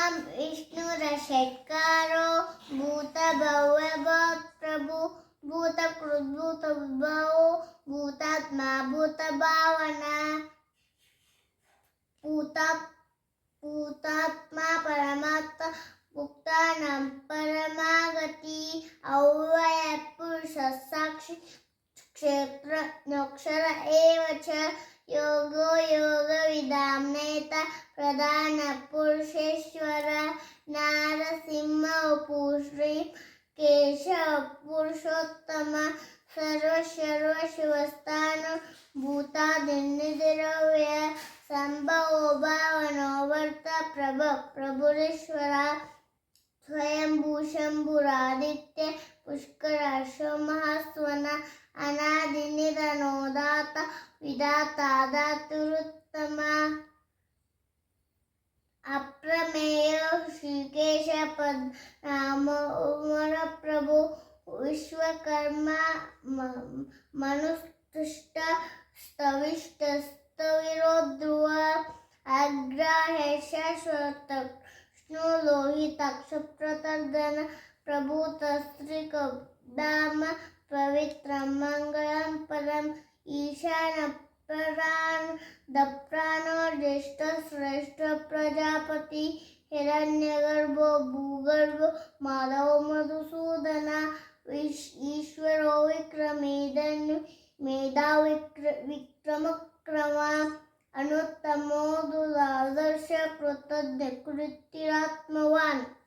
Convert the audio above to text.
ભગવાન વિષ્ણુ રષેટકારો ભૂત ભવ્ય ભક્ત પ્રભુ, ભૂત કૃદભૂત ઉદ્ભવો, ભૂતાત્મા ભૂત ભાવના પૂત પૂતાત્મા પરમાત્મા પુક્તાનમ પરમાગતિ અવ્યય પુરુષ સાક્ષી, ક્ષેત્ર નક્ષર એવ છે ಯೋಗೋ ಯೋಗ ವಿಧಾಮ್ನೇತ ಪ್ರಧಾನ ಪುರುಷೇಶ್ವರ ನಾರಸಿಂಹ ಪುಶ್ರೀ ಕೇಶವ ಪುರುಷೋತ್ತಮ ಸರ್ವ ಶರ್ವ ಶಿವಸ್ಥಾನ ಭೂತಾದಿನ್ನಿದಿರವ್ಯ ಸಂಭವ ಭಾವನೋವರ್ತ ಪ್ರಭ ಪ್ರಭುರೇಶ್ವರ स्वयंभू शंभुरादित्य पुष्कराशो महास्वन अनादिनिधनो दाता विधाता दातुरुत्तमा अप्रमेय श्रीकेश पद नाम उमर प्रभु विश्वकर्मा मनुष्ट स्तविष्ट स्तविरो ध्रुव अग्राह्य शाश्वत लोहिताक्ष श्रीकदाम पवित्रं मङ्गलं परम् ईशान प्राण दप्राणो ज्येष्ठ श्रेष्ठ प्रजापती हिरण्यगर्भो, भूगर्भ, माधव, मधुसूदना ईश्वरो विक्रमेदन् मेधा विक्र, विक्रमक्रमा, अनुत्तमो दुरादर्श कृतज्ञ कृत